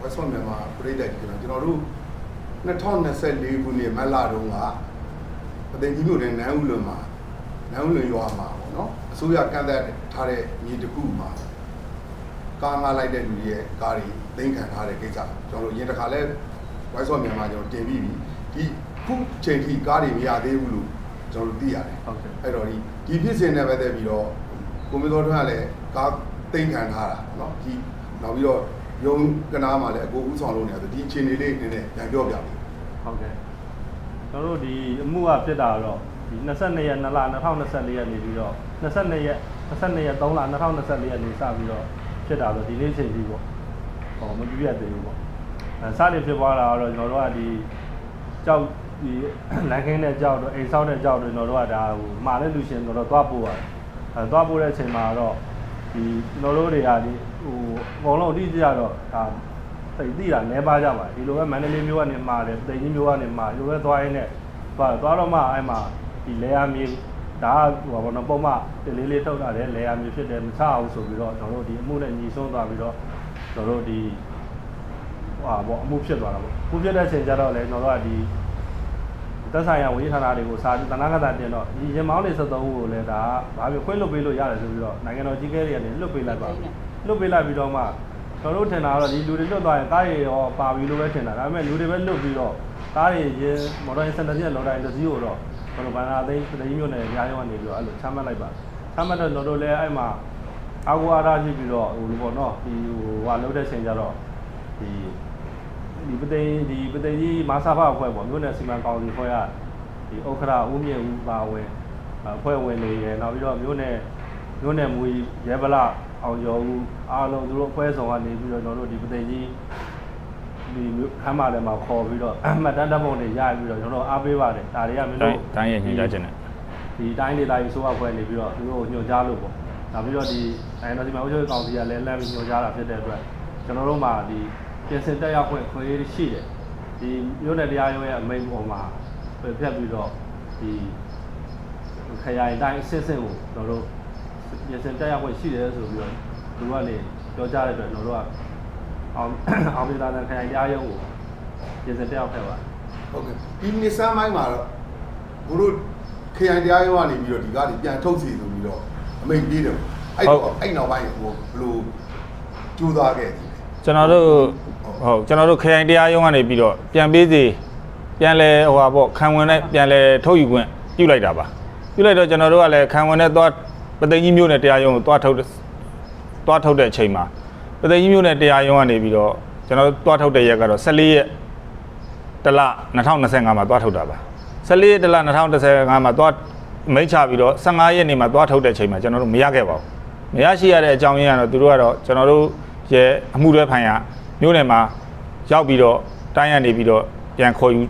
West Point မြန်မာပြည်တိုက်ကျွန်တော်ကျွန်တော်တို့2024ခုနှစ်မတ်လတုန်းကအသိကြီးမျိုးနဲ့နန်းဦးလွန်မှာနန်းဦးလွန်ရွာမှာပေါ့နော်အစိုးရကန့်သက်ထားတဲ့မြေတစ်ခုမှာကားငားလိုက်တဲ့လူတွေရဲ့ကားတွေသိမ်းခံထားတဲ့ကိစ္စကျွန်တော်တို့ရင်တစ်ခါလဲ West Point မြန်မာကျွန်တော်တင်ပြီးပြီဒီခုချိန်ထိကားတွေမရသေးဘူးလို့ကျွန်တော်တို့သိရတယ် ဟုတ်ကဲ့ အဲ့တော့ဒီဒီဖြစ်စဉ်နဲ့ပတ်သက်ပြီးတော့ကိုမင်းတော်ထွန်းကလည်းကားသိမ်းခံထားတာเนาะဒီနောက်ပြီးတော့ ယုံကနာမှာလည်းအကိုဦးဆောင်လုပ်နေတာဆိုဒီအခြေအနေလေးနည်းနည်းပြန်ပြောပြပါဟုတ်ကဲ့ကျွန်တော်တို့ဒီအမှုကဖြစ်တာတော့ဒီ22ရက်2လ2024ရက်နေပြီးတော့22ရက်22ရက်3လ2024ရက်နေစပြီးတော့ဖြစ်တာဆိုဒီနေ့ချိန်ကြီးပေါ့ဟောမပြည့်ရသေးဘူးပေါ့အဲစတင်ဖြစ်သွားတာကတော့ကျွန်တော်တို့ကဒီကြောက်ဒီလန်ခင်းတဲ့ကြောက်တော့အိမ်ဆောက်တဲ့ကြောက်တော့ကျွန်တော်တို့ကဒါဟိုမှာတဲ့လူရှင်တို့တော့သွားပို့ရတယ်အဲသွားပို့တဲ့အချိန်မှာတော့ဒီကျွန်တော်တို့တွေကဒီဟိုအကုန်လုံးအတိအကျတော့ဒါသိသိတာနဲပါကြပါဒီလိုပဲမန္တလေးမြို့ကနေမှာတယ်တိန်ကြီးမြို့ကနေမှာဒီလိုပဲသွားရင်းနဲ့သွားသွားတော့မှအဲ့မှာဒီလေယာမြေဒါကဟိုဘာလို့ပုံမှတလေးလေးထုတ်တာလေလေယာမြေဖြစ်တယ်မချအောင်ဆိုပြီးတော့ကျွန်တော်တို့ဒီအမှုနဲ့ညီဆုံးသွားပြီးတော့ကျွန်တော်တို့ဒီဟာပေါ့အမှုဖြစ်သွားတာပေါ့အမှုဖြစ်တဲ့အချိန်ကျတော့လေကျွန်တော်တို့ကဒီသက်ဆိုင်ရာဝန်ကြီးဌာနတွေကိုစာတနာကတာတင်တော့ဒီရင်မောင်းနေ73ဦးကိုလည်းဒါကဘာဖြစ်ခွင့်လွတ်ပေးလို့ရတယ်ဆိုပြီးတော့နိုင်ငံတော်ကြီးကဲတွေကနေလွတ်ပေးလိုက်ပါ လွတ်ပေးလိုက်ပြီးတော့မှကျွန်တော်တို့ထင်တာကတော့ဒီလူတွေလွတ်သွားရင်ကားတွေရောပါပြီလို့ပဲထင်တာဒါပေမဲ့လူတွေပဲလွတ်ပြီးတော့ကားတွေရင်မော်တော်ယာဉ်စင်တာပြည့်လော်တိုင်းတစ်စီးကိုတော့ကျွန်တော်ဗန္နာသိန်းတတိယမြို့နယ်အများကြီးကနေပြီးတော့အဲ့လိုချမှတ်လိုက်ပါချမှတ်တော့ကျွန်တော်တို့လည်းအဲ့မှာအာကိုအားထားရှိပြီးတော့ဟိုလိုပေါ့နော်ဒီဟိုဟာလုံးတဲ့ချိန်ကျတော့ဒီဒီပသိမ်ဒီပသိမ်ကြီးမာစာဖအဖွဲ့ပေါ့မြို့နယ်စီမံကောင်စီဖွဲ့ကဒီဥက္ခရာဦးမြင့်ဦးပါဝင်အဖွဲ့ဝင်တွေရယ်နောက်ပြီးတော့မြို့နယ်မြို့နယ်မူရဲဗလာ အောင်ကျော်ဦးအားလုံးသူတို့အဖွဲ့ဆောင်ကနေပြီးတော့ကျွန်တော်တို့ဒီပသိမ်ကြီးဒီခမ်းမထဲမှာခေါ်ပြီးတော့အမှတ်တမ်းဓာတ်ပုံတွေရပြီးတော့ကျွန်တော်အားပေးပါတယ်ဒါတွေကမင်းတိုင်းတို့တိုင်းရဲ့ညွှန်ကြားချက်နဲ့ဒီတိုင်းဒေသကြီးဆိုအဖွဲ့နေပြီးတော့သူတို့ကိုညွှန်ကြားလို့ပေါ့နောက်ပြီးတော့ဒီနိုင်ငံတော်စီမံအုပ်ချုပ်ရေးကောင်စီကလည်းလမ်းပြီးညွှန်ကြားတာဖြစ်တဲ့အတွက်ကျွန်တော်တို့မှာဒီပြင်ဆင်တက်ရောက်ခွင့်ခွင့်ရှိတယ်ဒီမြို့နယ်တရားရုံးရဲ့အမိန့်ပေါ်မှာပြပြတ်ပြီးတော့ဒီခရိုင်တိုင်းအစစ်အစစ်ကိုကျွန်တော်တို့ ပြင်ဆင်တက်ရောက်ခွင့်ရှိတယ်ဆိုပြီးတော့သူကနေပြောကြားတဲ့အတွက်ကျွန်တော်တို့ကအောင်အောင်ပြည်သားခရိုင်တရားရုံးကိုပြင်ဆင်တက်ရောက်ခဲ့ပါတယ်ဟုတ်ကဲ့ဒီနှစ်ဆန်းပိုင်းမှာတော့ဘုတို့ခရိုင်တရားရုံးကနေပြီးတော့ဒီကားတွေပြန်ထုတ်စီဆိုပြီးတော့အမိန့်ပေးတယ်အဲ့တော့အဲ့နောက်ပိုင်းဟိုဘလို့ကြိုးစားခဲ့တယ်ကျွန်တော်တို့ဟုတ်ကျွန်တော်တို့ခရိုင်တရားရုံးကနေပြီးတော့ပြန်ပေးစီပြန်လဲဟိုဟာပေါ့ခံဝင်နဲ့ပြန်လဲထုတ်ယူခွင့်ပြုလိုက်တာပါပြုလိုက်တော့ကျွန်တော်တို့ကလည်းခံဝင်နဲ့သွား ပသိမ်ကြီးမြို့နယ်တရားရုံးကိုသွားထုတ်သွားထုတ်တဲ့အချိန်မှာပသိမ်ကြီးမြို့နယ်တရားရုံးကနေပြီးတော့ကျွန်တော်တို့သွားထုတ်တဲ့ရက်ကတော့14ရက်တလ2025မှာသွားထုတ်တာပါ14ရက်တလ2025မှာသွားမိတ်ချပြီးတော့15ရက်နေမှာသွားထုတ်တဲ့အချိန်မှာကျွန်တော်တို့မရခဲ့ပါဘူးမရရှိရတဲ့အကြောင်းရင်းကတော့သူတို့ကတော့ကျွန်တော်တို့ရဲ့အမှုတွဲဖိုင်ရမြို့နယ်မှာရောက်ပြီးတော့တိုင်းရနေပြီးတော့ပြန်ခေါ်ယူ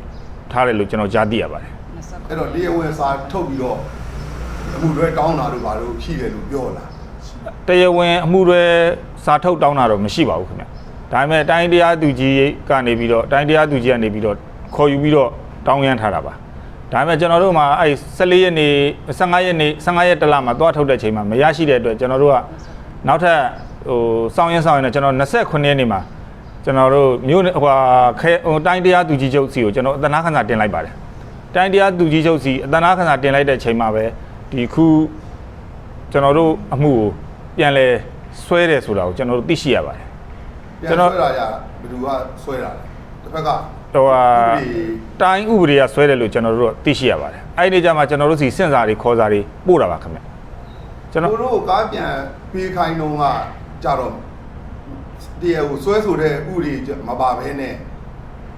ထားတယ်လို့ကျွန်တော်ကြားသိရပါတယ်အဲ့တော့တရားဝင်စာထုတ်ပြီးတော့ အမှုတွေတောင်းတာတို့ဘာလို့ရှိတယ်လို့ပြောလာတရားဝင်အမှုတွေစာထုတ်တောင်းတာတော့မရှိပါဘူးခင်ဗျဒါပေမဲ့တိုင်းတရားသူကြီးကနေပြီးတော့တိုင်းတရားသူကြီးကနေပြီးတော့ခေါ်ယူပြီးတော့တောင်းရမ်းထားတာပါဒါပေမဲ့ကျွန်တော်တို့မှာအဲ့14ရက်နေ15ရက်နေ15ရက်တလမှာသွားထုတ်တဲ့ချိန်မှာမရရှိတဲ့အတွက်ကျွန်တော်တို့ကနောက်ထပ်ဟိုစောင်းရင်စောင်းရင်တော့ကျွန်တော်29ရက်နေမှာကျွန်တော်တို့မြို့နယ်ဟိုဟာခဲဟိုတိုင်းတရားသူကြီးချုပ်စီကိုကျွန်တော်အသနာခံစာတင်လိုက်ပါတယ်တိုင်းတရားသူကြီးချုပ်စီအသနာခံစာတင်လိုက်တဲ့ချိန်မှာပဲ ဒီခုကျွန်တော်တို့အမှုကိုပြန်လဲဆွဲတယ်ဆိုတာကိုကျွန်တော်တို့သိရှိရပါတယ်ပြန်ကျွန်တော်ဆွဲတာရဘယ်သူကဆွဲတာလဲတစ်ဖက်ကဟိုဟာဥပဒေတိုင်းဥပဒေကဆွဲတယ်လို့ကျွန်တော်တို့သိရှိရပါတယ်အဲ့ဒီကြမှာကျွန်တော်တို့စီစင့်စာတွေခေါ်စာတွေပို့တာပါခင်ဗျကျွန်တော်တို့တို့ကားပြန်ပေးခိုင်းတော့ကကြတော့တရားကိုဆွဲဆိုတဲ့ဥပဒေမပါဘဲနဲ့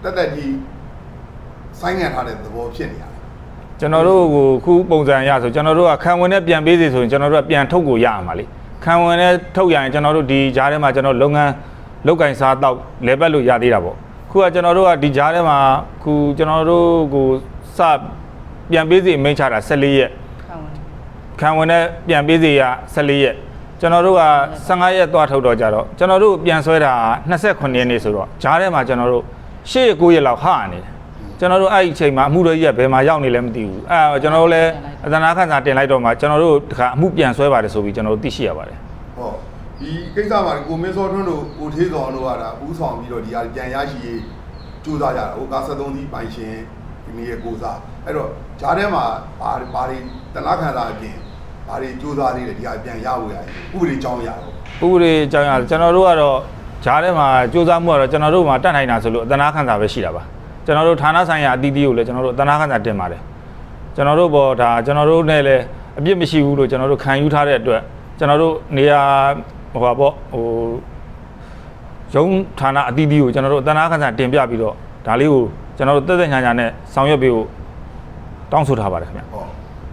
တက်တက်ကြီးဆိုင်းငံ့ထားတဲ့သဘောဖြစ်နေရတယ် ကျွန်တော်တို့ကိုခုပုံစံရဆိုကျွန်တော်တို့ကခံဝင်နဲ့ပြန်ပေးစီဆိုရင်ကျွန်တော်တို့ကပြန်ထုတ်ကိုရအောင်ပါလေခံဝင်နဲ့ထုတ်ရရင်ကျွန်တော်တို့ဒီဂျားထဲမှာကျွန်တော်လုပ်ငန်းလောက်ကင်စားတော့လဲပတ်လို့ရသေးတာပေါ့ခုကကျွန်တော်တို့ကဒီဂျားထဲမှာခုကျွန်တော်တို့ကိုစပြန်ပေးစီအမိန့်ချတာ14ရက်ခံဝင်နဲ့ပြန်ပေးစီရ14ရက်ကျွန်တော်တို့က15ရက်သွားထုတ်တော့ကြတော့ကျွန်တော်တို့ပြန်ဆွဲတာ29ရက်နေ့ဆိုတော့ဂျားထဲမှာကျွန်တော်တို့8ရက်9ရက်လောက်ဟာနေတယ် ကျွန်တော်တို့အဲ့ဒီအချိန်မှာအမှုတော်ကြီးကဘယ်မှာရောက်နေလဲမသိဘူးအဲကျွန်တော်တို့လည်းအသနာခံစာတင်လိုက်တော့မှကျွန်တော်တို့တခါအမှုပြန်ဆွဲပါတယ်ဆိုပြီးကျွန်တော်တို့သိရှိရပါတယ်ဟောဒဒီကိစ္စမှာကိုမင်းစောထွန်းတို့ကိုထေးဆောင်တို့ကဒါဦးဆောင်ပြီးတော့ဒီဟာပြန်ရရှိရေးကြိုးစားကြတာဟိုကား73စီးပိုင်ရှင်ဒီနေ့ရဲ့ကိုစားအဲ့တော့ဂျားထဲမှာဘာဘာတွေတလားခံစားအပြင်ဘာတွေကြိုးစားသေးတယ်ဒီဟာပြန်ရဖို့ရတယ်ဥပဒေကြောင်းရတော့ဥပဒေအကြောင်းအရကျွန်တော်တို့ကတော့ဂျားထဲမှာစူးစမ်းမှုကတော့ကျွန်တော်တို့မှာတတ်နိုင်တာဆိုလို့အသနာခံစာပဲရှိတာပါ ကျွန်တော်တို့ဌာနဆိုင်ရာအသီးသီးကိုလည်းကျွန်တော်တို့အသနာခံစာတင်ပါတယ်ကျွန်တော်တို့ဘောဒါကျွန်တော်တို့နဲ့လည်းအပြစ်မရှိဘူးလို့ကျွန်တော်တို့ခံယူထားတဲ့အတွက်ကျွန်တော်တို့နေရာဟိုပါပေါ့ဟိုရုံးဌာနအသီးသီးကိုကျွန်တော်တို့အသနာခံစာတင်ပြပြီးတော့ဒါလေးကိုကျွန်တော်တို့တက်တက်ညာညာနဲ့ဆောင်ရွက်ပေးဖို့တောင်းဆိုထားပါတယ်ခင်ဗျဟော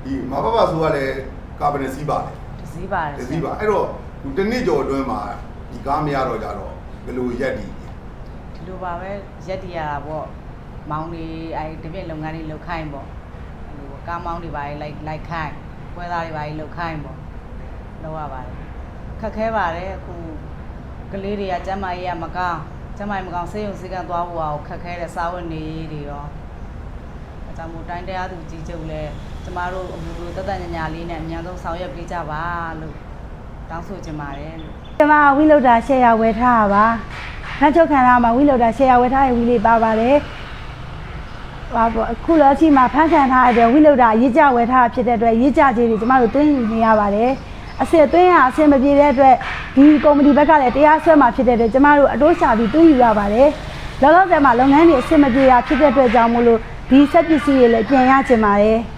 ဒီမဘဘဆိုကလည်းကာဗနစီးပါတယ်တစည်းပါတယ်တစီးပါအဲ့တော့ဒီတစ်နှစ်ကျော်အတွင်းမှာဒီကားမရတော့ကြတော့ဘယ်လိုရက်ဒီဒီလိုပါပဲရက်တရတာပေါ့ မောင်တွေအဲတပြည့်လုပ်ငန်းတွေလုပ်ခိုင်းပေါ့ဟိုကားမောင်းတွေပါလိုက်လိုက်ခိုင်းပွဲသားတွေပါလုပ်ခိုင်းပေါ့လုပ်ရပါတယ်ခက်ခဲပါတယ်အခုကလေးတွေကကျမ်းမာရေးကမကောင်းကျမ်းမာရေးမကောင်းဆေးရုံဆေးကန်းသွားဖို့အောင်ခက်ခဲတဲ့စာဝတ်နေရေးတွေရောအကြောင်းမို့တိုင်းတရားသူကြီးချုပ်လဲကျမတို့အမှုတို့တသက်ညညာလေးနဲ့အများဆုံးဆောင်ရွက်ပေးကြပါလို့တောင်းဆိုချင်ပါတယ်လို့ကျွန်မဝိလုဒ္ဓရှယ်ယာဝယ်ထားတာပါ။ဖန်ချုပ်ခံရမှာဝိလုဒ္ဓရှယ်ယာဝယ်ထားရဲ့ဝီလေးပါပါတယ်။ ဟာပေါ့အခုလောအချိန်မှာဖန်ခံထားတဲ့အတွက်ဝိလုဒ္ဓရေးကြဝယ်ထားတာဖြစ်တဲ့အတွက်ရေးကြခြင်းတွေကျမတို့တွင်းယူနေရပါတယ်။အစစ်အတွင်းရအဆင်မပြေတဲ့အတွက်ဒီကုမ္ပဏီဘက်ကလည်းတရားစွဲမှာဖြစ်တဲ့အတွက်ကျမတို့အတိုးရှာပြီးတွင်းယူရပါတယ်။လောလောဆယ်မှာလုပ်ငန်းတွေအဆင်မပြေတာဖြစ်တဲ့အတွက်ကြောင့်မို့လို့ဒီစက်ပစ္စည်းတွေလည်းပြင်ရချင်ပါတယ်။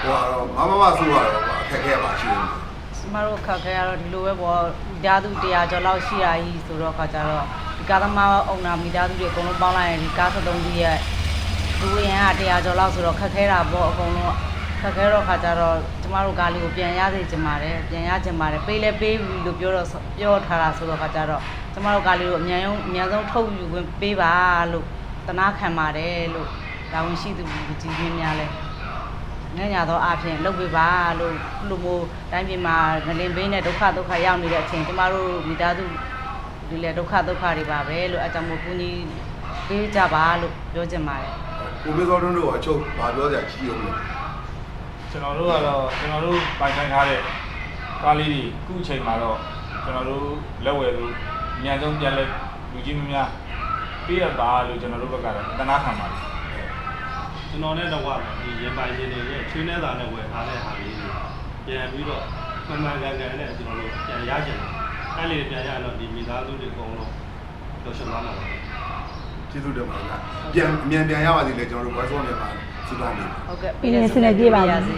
ဟိုကတော့မမမဆိုကတော့အခက်ခဲပါရှိတယ်ကျမတို့ခက်ခဲရတော့ဒီလိုပဲပေါ့မိသားစုတရားကျော်လောက်ရှိရကြီးဆိုတော့ခါကြတော့ဒီ ကားသမားအုံနာမိသားစုတွေအကုန်လုံးပေါင်းလိုက်ရင်ဒီကား73ကြီးရဲ့လူရင်းကတရားကျော်လောက်ဆိုတော့ခက်ခဲတာပေါ့အကုန်လုံးခက်ခဲတော့ခါကြတော့ကျမတို့ကားလေးကိုပြန်ရစေချင်ပါတယ်ပြန်ရချင်ပါတယ်ပေးလဲပေးပြီလို့ပြောတော့ပြောထားတာဆိုတော့ခါကြတော့ကျမတို့ကားလေးကိုအမြန်ဆုံးအမြန်ဆုံးထုတ်ယူခွင့်ပေးပါလို့တနာခံပါတယ်လို့ဒါဝင်ရှိသူကြီးကြီးများလဲငဲ့ညာတော့အဖြစ်လုပ်ပေးပါလို့လူမျိုးတိုင်းပြည်မှာငလင်ဘေးနဲ့ဒုက္ခဒုက္ခရောက်နေတဲ့အချိန်ကျမတို့မိသားစု ဒီလေဒုက္ခဒုက္ခတွေပါပဲလို့အကြောင်းမို့ကူညီပေးကြပါလို့ပြောချင်ပါတယ်ကိုမင်းစောထွန်းတို့ကအချုပ်ဘာပြောစရာကြီးရုံလဲကျွန်တော်တို့ကတော့ကျွန်တော်တို့ပိုင်ဆိုင်ထားတဲ့ကားလေးတွေအခုအချိန်မှာတော့ကျွန်တော်တို့လက်ဝယ်လို့အများဆုံးပြန်လဲလူကြီးမများပြရပါလို့ကျွန်တော်တို့ဘက်ကတော့တနာခံပါတယ်ကျွန်တော်နဲ့တော့ကဒီရင်ပိုင်ရှင်တွေရဲ့ချွေးနှဲသာနဲ့ဝယ်ထားတဲ့ဟာလေးတွေပြန်ပြီးတော့မှန်မှန်ကန်ကန်နဲ့ကျွန်တော်တို့ပြန်ရကြတယ် အဲ့လေပြန်ရတော့ဒီမိသားစုတွေအကုန်လုံးတော့ရှင်းသွားမှာပါကျေးဇူးတင်ပါတယ်ဗျပြန်အမြန်ပြန်ရပါသေးတယ်ကျွန်တော်တို့ဘွယ်ဆော့မြန်မာစူတောင်းနေပါ ဟုတ်ကဲ့ပြီးရင်စနေပြေးပါမယ်စေ